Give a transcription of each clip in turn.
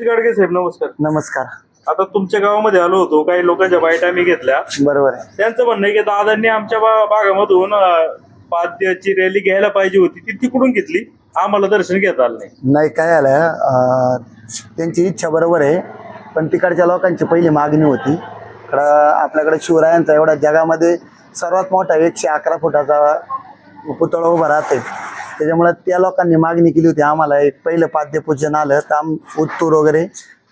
गाडगे साहेब नमस्कार. नमस्कार. आता तुमच्या गावामध्ये आलो होतो काही लोकांच्या बाईट आम्ही घेतल्या. बरोबर आहे. त्यांचं म्हणणं आहे की दादांनी आमच्या बा- भागामधून अं, पाद्याची रॅली घ्यायला पाहिजे होती ती तिकडून घेतली. आम्हाला दर्शन घेता आलं नाही. नाही काय आलं अं, त्यांची इच्छा बरोबर आहे पण तिकडच्या लोकांची पहिली मागणी होती. इकडं आपल्याकडे शिवरायांचा एवढा जगामध्ये सर्वात मोठा एकशे अकरा फुटाचा पुतळा उभा राहते त्याच्यामुळे त्या लोकांनी मागणी केली होती आम्हाला एक पहिलं पाद्यपूजन आलं तर आम उत्तूर वगैरे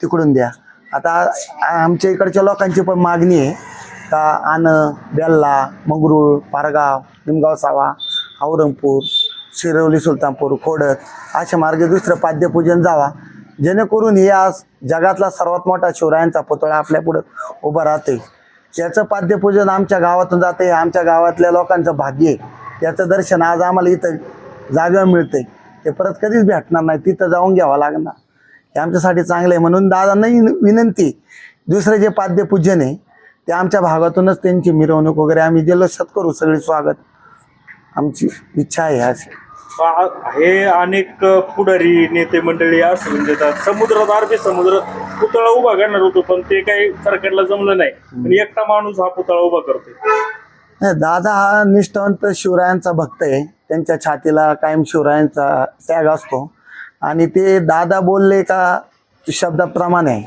तिकडून द्या. आता आमच्या इकडच्या लोकांची पण मागणी आहे. का आन बेल्ला मंगरूळ पारगाव निमगाव सावा औरंगपूर शिरवली सुलतानपूर खोडत अशा मार्गे दुसरं पाद्यपूजन जावा. जेणेकरून या जगातला सर्वात मोठा शिवरायांचा पुतळा आपल्या पुढं उभा राहते याचं पाद्यपूजन आमच्या गावातून जाते आमच्या गावातल्या लोकांचं भाग्य आहे. त्याचं दर्शन आज आम्हाला इथं जागा मिळते. ते परत कधीच भेटणार नाही. तिथं जाऊन घ्यावं लागणार. हे आमच्यासाठी चांगलं आहे म्हणून दादांनाही विनंती. दुसरं जे पाद्यपूजन आहे ते आमच्या भागातूनच त्यांची मिरवणूक वगैरे आम्ही जल्लोषात करू सगळे स्वागत. आमची इच्छा आहे अशी हे अनेक पुढारी नेते मंडळी असं देतात समुद्रात अरबी समुद्रात पुतळा उभा करणार होतो पण ते काही सरकारला जमलं नाही. पण एकटा माणूस हा पुतळा उभा करतोय. नाही, दादा हा निष्ठावंत शिवरायांचा भक्त आहे. त्यांच्या छातीला कायम शिवरायांचा त्याग असतो. आणि ते दादा बोलले का शब्दाप्रमाणे आहे.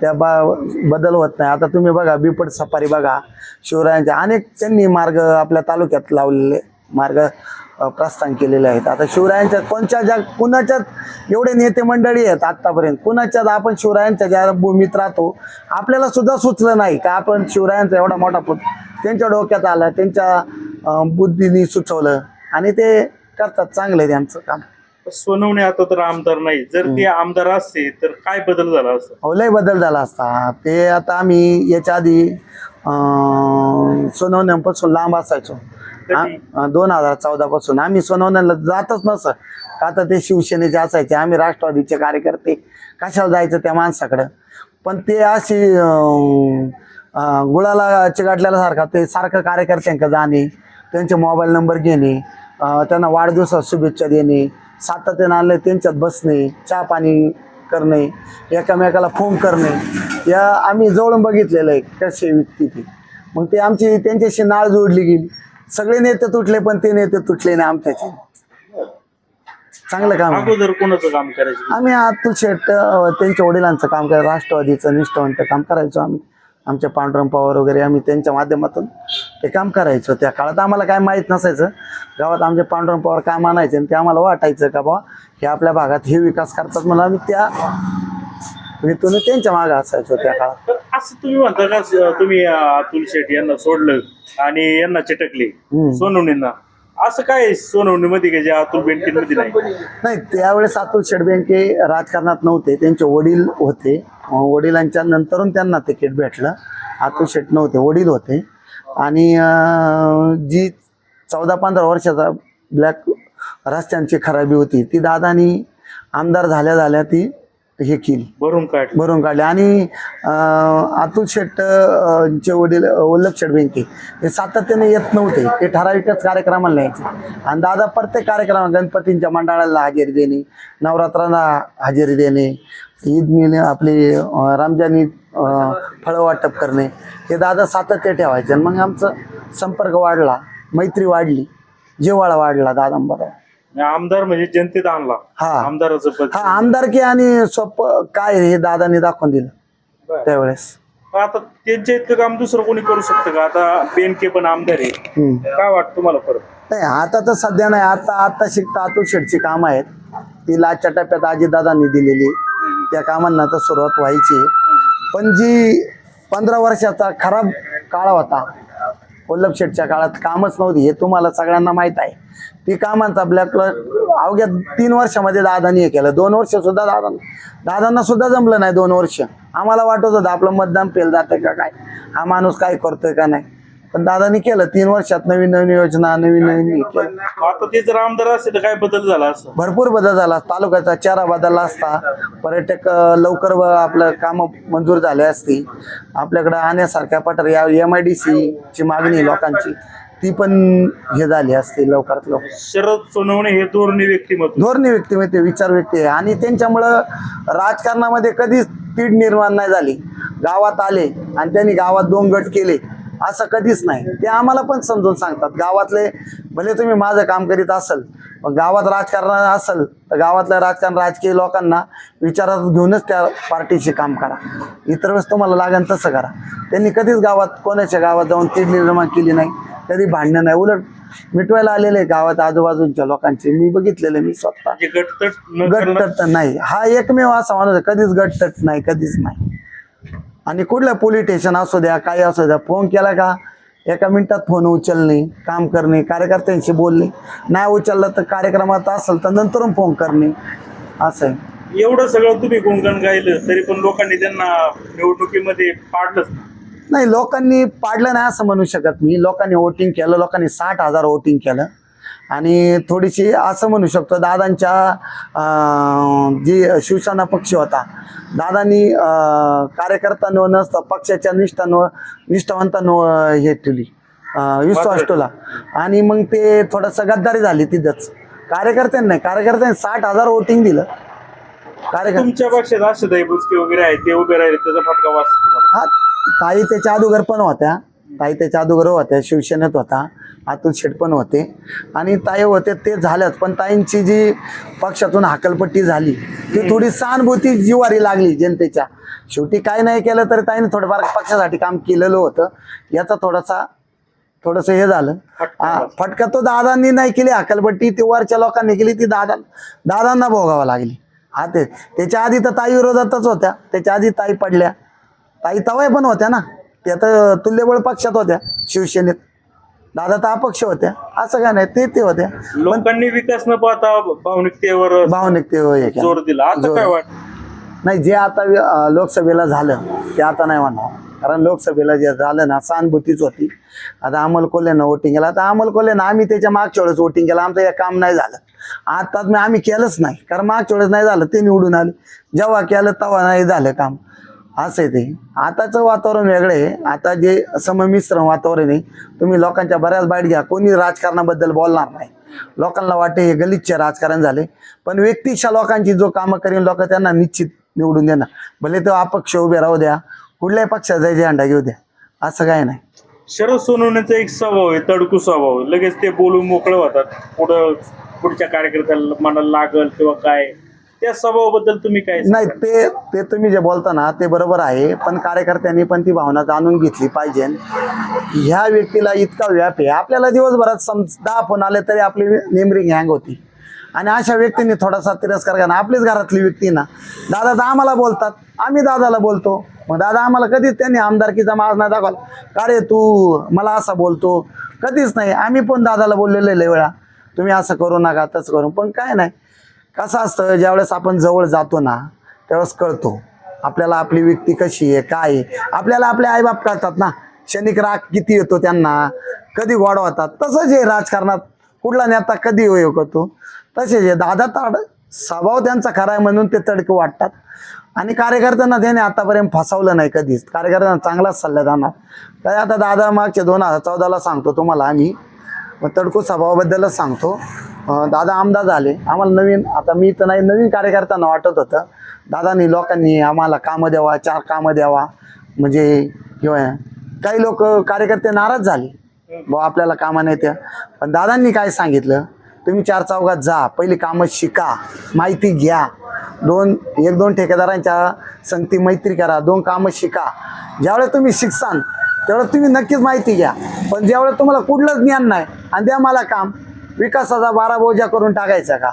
त्या बा बदल होत नाही. आता तुम्ही बघा बिपट सफारी बघा. शिवरायांचे अनेक त्यांनी मार्ग आपल्या तालुक्यात लावलेले मार्ग प्रस्थान केलेले आहेत. आता शिवरायांच्या कोणच्या ज्या कुणाच्याच एवढे नेते मंडळी आहेत आत्तापर्यंत. कुणाच्याच आपण शिवरायांच्या ज्या भूमीत राहतो आपल्याला सुद्धा सुचलं नाही का आपण शिवरायांचा एवढा मोठा पुत त्यांच्या डोक्यात आला त्यांच्या बुद्धीने सुचवलं. आणि ते करतात चांगलं आहे त्यांचं काम. सोनवणे आता तर आमदार नाही. जर ते आमदार असते तर काय बदल झाला असता? अहो, लय बदल झाला असता. ते आता आम्ही याच्या आधी सोनवण्यापासून लांब असायचो. कधी? दोन हजार चौदा पासून आम्ही सोनवण्याला जातच नसं का तर ते शिवसेनेचे असायचे. आम्ही राष्ट्रवादीचे कार्यकर्ते. कशाला जायचं त्या माणसाकडं? पण ते अशी अं, अं, गुळाला चिकाटलेल्या सारखा ते सारखं कार्यकर्त्यांका जाणे त्यांचे मोबाईल नंबर घेणे त्यांना वाढदिवसात शुभेच्छा देणे सातत्यानं आले त्यांच्यात बसणे चहा पाणी करणे एकामेकाला फोन करणे. या आम्ही जवळून बघितलेलं आहे कसे व्यक्ती ते. मग ते आमची त्यांच्याशी नाळ जोडली गेली. सगळे नेते तुटले पण ते नेते तुटले नाही आमच्याचे चांगलं काम. अगोदर कोणाचं काम करायचं? आम्ही अतुल शेट त्यांच्या वडिलांचं काम करायचं राष्ट्रवादीचं निष्ठावंत काम करायचो आम्ही. आमच्या पांडुरंग पवार वगैरे आम्ही त्यांच्या माध्यमातून ते काम करायचो. त्या काळात आम्हाला काय माहीत नसायचं. गावात आमचे पांडुरंग पवार काम आणायचे आणि ते आम्हाला वाटायचं का बा हे आपल्या भागात हे विकास करतात म्हणून आम्ही त्या हेतून त्यांच्या मागे असायचो त्या काळात. असं तुम्ही म्हणता का तुम्ही अतुल शेट यांना सोडलं आणि यांना चिटकले. सोनवणींना. असं काय सोनवणीमध्ये का जे अतुल बँकेमध्ये नाही? नाही त्यावेळेस अतुल बँके राजकारणात नव्हते. त्यांचे वडील होते. वडिलांच्या नंतरून त्यांना तिकीट भेटलं. अतुल शेट नव्हते वडील होते. आणि अं, जी चौदा पंधरा वर्षाचा ब्लॅक रस्त्यांची खराबी होती ती दादानी आमदार झाल्या झाल्या ती हे केली. भरून काढलं. भरून काढले. आणि अतुल शेट चे वडील वल्लभ शेट बेंके हे सातत्याने येत नव्हते. ते ठराविकच कार्यक्रमाला न्यायचे. आणि दादा प्रत्येक कार्यक्रमात गणपतींच्या मंडळाला हजेरी देणे नवरात्रांना हजेरी देणे ईद मिळणे आपली रमजानी फळं वाटप करणे हे दादा सातत्य ठेवायचे. आणि मग आमचं संपर्क वाढला. मैत्री वाढली. जिव्हाळा वाढला दादांबरोबर. आमदार म्हणजे जनतेत आणला. हा. आमदाराचं पद. हा आमदारकी आणि सोपं काय हे दादांनी दाखवून दिलं बरं. त्यावेळेस. आता त्यांच्या इतकं काम दुसरं कोणी करू शकतं का? आता बेनके पण आमदार आहे. हम्म. काय वाटतं तुम्हाला फरक नाही आता तर सध्या नाही. आता आता शिकता अतुल शेटची कामं आहेत. ती लाचच्या टप्प्यात अजितदादांनी दिलेली. त्या कामांना तर सुरुवात व्हायची. पण जी पंधरा वर्षाचा खराब काळ होता वल्लभ शेठच्या काळात कामच नव्हती हे तुम्हाला सगळ्यांना माहीत आहे. ती कामांचा आपल्याकडं अवघ्या तीन वर्षामध्ये दादानी हे केलं. दोन वर्ष सुद्धा दादा दादांना सुद्धा जमलं नाही दोन वर्ष. आम्हाला वाटत होतं आपलं मतदान पेल जातं का काय? हा माणूस काय करतोय का नाही? पण दादानी केलं. तीन वर्षात नवीन नवीन योजना नवीन नवीन केलं. आता ते जर आमदार असते तर काय बदल झाला असं भरपूर बदल झाला तालुक्याचा चेहरा बदलला असता. पर्यटक अं, लवकर व आपलं काम मंजूर झाले असती. आपल्याकडे आणण्यासारख्या पठार या एम आय डी सी ची मागणी लोकांची. ती पण हे झाली असते लवकरात लवकर. शरद सोनवणे हे धोरणी व्यक्तिमत्व. धोरणी व्यक्तिमत्व विचार व्यक्ती आहे. आणि त्यांच्यामुळं राजकारणामध्ये कधीच तीड निर्माण नाही झाली. गावात आले आणि त्यांनी गावात दोन गट केले. असं कधीच नाही. ते आम्हाला पण समजून सांगतात. गावातले भले तुम्ही माझं काम करीत असाल गावात राजकारण असेल तर गावातल्या राजकारण राजकीय लोकांना विचारात घेऊनच त्या पार्टीचे काम करा. इतर वेळेस तुम्हाला लागेल तसं करा. त्यांनी कधीच गावात कोणाच्या गावात जाऊन तीड निर्माण केली नाही. कधी भांडणं नाही. उलट मिटवायला आलेले गावात आजूबाजूच्या लोकांचे. मी बघितलेले मी स्वतः. जे गटतट नाही. हा एकमेव असा माणूस कधीच गटतट नाही कधीच नाही. आणि कुठल्या पोलीस स्टेशन असू द्या काही असू द्या फोन केला का एका मिनिटात फोन उचलणे काम करणे कार्यकर्त्यांशी बोलणे. नाही उचललं तर कार्यक्रमात असेल तर नंतरून फोन करणे. असं आहे. एवढं सगळं तुम्ही गुणगान गायलं तरी पण लोकांनी त्यांना निवडणुकीमध्ये पाडलंच नाही. लोकांनी पाडलं नाही असं म्हणू शकत मी. लोकांनी वोटिंग केलं लोकांनी साठ हजार वोटिंग केलं. आणि थोडीशी असं म्हणू शकतो दादांच्या जी शिवसेना पक्ष होता दादांनी कार्यकर्त्यांवर नसतं पक्षाच्या निष्ठांवर निष्ठावंतांवर हे ठेवली. विश्वास ठेवला. आणि मग ते थोडंसं गद्दारी झाली तिथंच. कार्यकर्त्यांनी नाही कार्यकर्त्यांनी साठ हजार वोटिंग दिलं. कार्यकर्ते तुमच्या पक्षात बुचके वगैरे आहेत ते उभे राहिले त्याचा फटका वाचत हा ताई त्याच्या अगोदर पण होत्या. ताई त्याच्या अगोदर होत्या शिवसेनेत होता अतुल शेठ पण होते. आणि ताई होते ते झाल्याच पण ताईंची जी पक्षातून हाकलपट्टी झाली ती थोडी सहानुभूती जिवारी लागली जनतेच्या. शेवटी काय नाही केलं तरी ताईने थोडंफार पक्षासाठी काम केलेलं होतं. याचा थोडासा थोडंसं हे झालं. फटका हा, फटका तो दादांनी नाही केली हकलपट्टी ती वरच्या लोकांनी केली ती दादा दादांना भोगावं लागली. हा ते त्याच्या आधी तर ताई विरोधातच होत्या त्याच्या आधी ताई पडल्या. ताई तवाय पण होत्या ना? त्या तर तुल्यबळ पक्षात होत्या शिवसेनेत. दादा तर अपक्ष होत्या. असं काय नाही ते ते होत्या. लोकांनी विकास न पाहता भावनिकतेवर भावनिक ते हे केलं. जोर दिला. आता जोर. काय वाटत? नाही जे आता अं, लोकसभेला झालं ते आता नाही म्हणणार कारण लोकसभेला जे झालं ना सहानुभूतीच होती. आता अमोल कोल्हेनं वोटिंग केलं. आता अमोल कोल्हेनं आम्ही त्याच्या मागच्या वेळेस वोटिंग केलं. आमचं हे काम नाही झालं. आता आम्ही केलंच नाही. कारण मागच्या वेळेस नाही झालं ते निवडून आले. जेव्हा केलं तेव्हा नाही झालं काम. असं आहे ते. आताचं वातावरण वेगळं आहे. आता जे सममिश्र वातावरण आहे तुम्ही लोकांच्या बऱ्याच बाईट घ्या. कोणी राजकारणाबद्दल बोलणार नाही. लोकांना वाटते हे गलिच्छ राजकारण झाले. पण व्यक्तिशा लोकांची जो कामं करेन लोक त्यांना निश्चित निवडून देणार. भले तो अपक्ष उभे राहू द्या कुठल्याही पक्षाचा अंडा घेऊ द्या. असं काय नाही. शरद सोनवण्याचा एक स्वभाव आहे तडकू स्वभाव आहे. लगेच ते बोलून मोकळं होतात. पुढं पुढच्या कार्यकर्त्याला मनाला लागल किंवा काय. त्या स्वभावाबद्दल तुम्ही काय नाही ते ते तुम्ही जे बोलता ना ते बरोबर आहे. पण कार्यकर्त्यांनी पण ती भावना जाणून घेतली पाहिजे. ह्या व्यक्तीला इतका व्याप आहे. आपल्याला दिवसभरात सम दहा फोन आले तरी आपली नेमरिंग हँग होती. आणि अशा व्यक्तींनी थोडासा तिरस्कार करा आपलीच घरातली व्यक्ती ना. दादा तर आम्हाला बोलतात. आम्ही दादाला बोलतो. मग दादा आम्हाला कधीच त्यांनी आमदारकीचा माज नाही दाखवला. का रे तू मला असा बोलतो? कधीच नाही. आम्ही पण दादाला बोललेलो वेळा. तुम्ही असं करू नका तसं करू. पण काय नाही. कसं असतं ज्यावेळेस आपण जवळ जातो ना त्यावेळेस कळतो आपल्याला आपली व्यक्ती कशी आहे काय आहे. आपल्याला आपले आईबाप कळतात ना क्षणिक राग किती येतो त्यांना कधी गोड होतात. तसंच हे राजकारणात कुठला नेता कधी हे करतो तसेच आहे दादा ताड स्वभाव त्यांचा खरा आहे म्हणून ते तडके वाटतात. आणि कार्यकर्त्यांना त्याने आतापर्यंत फसवलं नाही कधीच. कार्यकर्त्यांना चांगलाच सल्ला जाणार तर आता दादा मागच्या दोन हजार चौदाला सांगतो तुम्हाला आम्ही. मग तडको स्वभावाबद्दलच सांगतो. दादा आमदार झाले. आम्हाला नवीन आता मी तर नाही नवीन कार्यकर्त्यांना वाटत होतं. दादानी लोकांनी आम्हाला कामं द्यावा चार कामं द्यावा. म्हणजे किंवा काही लोक कार्यकर्ते नाराज झाले. बुवा आपल्याला कामं नाही त्या. पण दादांनी काय सांगितलं? तुम्ही चार चौघात जा. पहिली कामं शिका. माहिती घ्या. दोन एक दोन ठेकेदारांच्या संगती मैत्री करा. दोन कामं शिका. ज्यावेळेस तुम्ही शिकसान त्यावेळेस तुम्ही नक्कीच माहिती घ्या. पण ज्यावेळेस तुम्हाला कुठलंच ज्ञान नाही आणि द्या मला काम विकासाचा बारा बोजा करून टाकायचा का?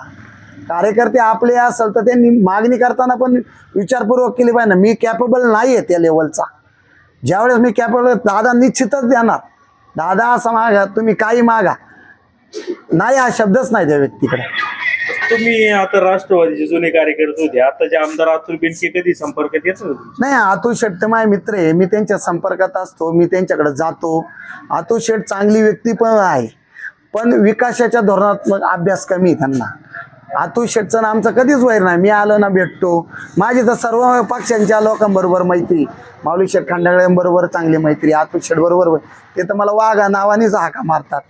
कार्यकर्ते आपले असेल तर त्यांनी मागणी करताना पण विचारपूर्वक केली पाहिजे ना. मी कॅपेबल नाही आहे त्या लेवलचा ज्यावेळेस मी कॅपेबल दादा निश्चितच देणार. दादा असं मागा तुम्ही काही मागा. नाही हा शब्दच नाही त्या व्यक्तीकडे. तुम्ही आता राष्ट्रवादीचे जुने कार्यकर्ते होते. आताचे आमदार अतुल बेनके कधी संपर्कात तुमच्या? नाही अतुल शेठ तर माझे मित्र आहे. मी त्यांच्या संपर्कात असतो. मी त्यांच्याकडे जातो. अतुल शेठ चांगली व्यक्ती पण आहे. पण विकासाच्या धोरणात्मक अभ्यास कमी आहे त्यांना. अतुल शेटचं आमचं कधीच वैर नाही. मी आलो ना भेटतो. माझी तर सर्व पक्षांच्या लोकांबरोबर मैत्री. माऊली शेठ खांडागळ्यांबरोबर चांगली मैत्री. अतुल शेठ बरोबर ते तर मला वाघा नावानेच हाका मारतात.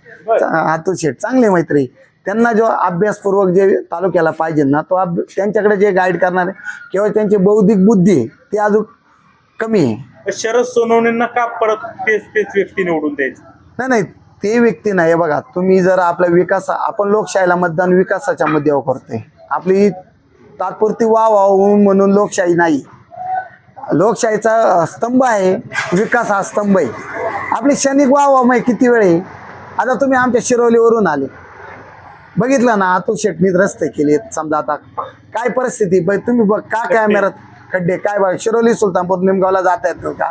अतुल शेठ चांगली मैत्री. त्यांना जो अभ्यासपूर्वक जे तालुक्याला पाहिजे ना तो अभ्य त्यांच्याकडे जे गाईड करणारे किंवा त्यांची बौद्धिक बुद्धी आहे, ती अजून कमी आहे. शरद सोनवणेंना का परत तेच तेच व्यक्ती निवडून द्यायचं? नाही नाही. ते व्यक्ती नाही. बघा तुम्ही जर आपल्या विकास आपण लोकशाहीला मतदान विकासाच्या मुद्द्यावर करतोय. आपली तात्पुरती वाव वाव म्हणून लोकशाही नाही. लोकशाहीचा स्तंभ आहे विकास हा स्तंभ आहे. आपली क्षणिक वाव वाव किती वेळ आहे? आता तुम्ही आमच्या शिरोलीवरून आले. बघितलं ना आतू शेटणीत रस्ते केले. समजा आता काय परिस्थिती बघ तुम्ही बघ का कॅमेरात खड्डे? काय बघ शिरोली सुलतानपूर निमगावला जाता येत का?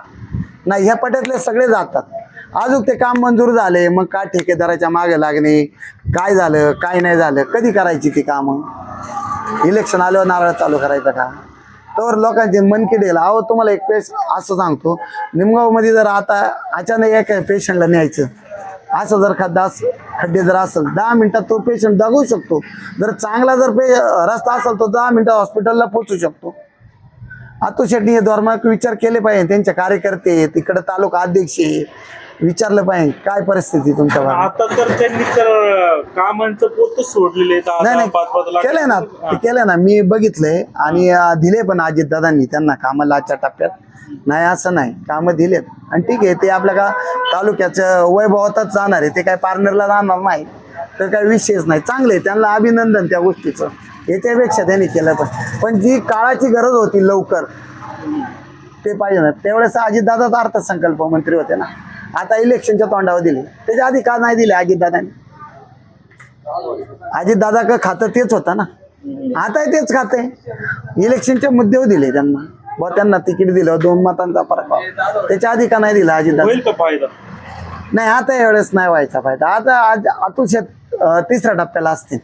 नाही ह्या पट्यातले सगळे जातात. अजून ते काम मंजूर झाले मग का ठेकेदाराच्या मागे लागणे? काय झालं काय नाही झालं? कधी करायची ती कामं? इलेक्शन आल्यावर नारळ चालू करायचं का? तर लोकांचे मन किडेल. अहो तुम्हाला एक पेश असं सांगतो निमगावमध्ये जर आता अचानक एक पेशंटला न्यायचं असं जर खड्डा खड्डे जर असेल दहा मिनिटात तो पेशंट जगू शकतो. जर चांगला जर पे रस्ता असेल तर दहा मिनिटात हॉस्पिटलला पोचू शकतो. आतू शेट्टी हे धर्माक विचार केले पाहिजे. त्यांचे कार्यकर्ते तिकडे तालुका अध्यक्ष आहे. विचारलं पाहिजे काय परिस्थिती तुमच्या भागात? आता तर त्यांनी तर कामांचं पोतच सोडलेले. नाही नाही केलंय ना ते केलंय ना. मी बघितलंय आणि अं, दिले पण अजित दादांनी त्यांना कामाला आजच्या टप्प्यात. नाही असं नाही. कामं दिलेत. आणि ठीक आहे ते आपल्या का तालुक्याच्या वैभवातच जाणार आहे. ते काय पार्टनरला जाणार नाही. तर काही विषयच नाही. चांगले त्यांना अभिनंदन त्या गोष्टीचं. याच्यापेक्षा त्यांनी केलं पण. पण जी काळाची गरज होती लवकर ते पाहिजे ना. त्यावेळेस अजितदादाच अर्थसंकल्प मंत्री होते ना. आता इलेक्शनच्या तोंडावर दिले. त्याच्या आधी का नाही दिले अजितदादांनी. अजितदादा का खातं तेच होतं ना. आता तेच खाते. इलेक्शनच्या मुद्द्यावर दिले त्यांना. व त्यांना तिकीट दिलं दोन मतांचा फरक. त्याच्या आधी का नाही दिला अजितदादा. नाही आता यावेळेस नाही व्हायचा फायदा. आता आज अतुल शेत तिसऱ्या टप्प्याला असतील.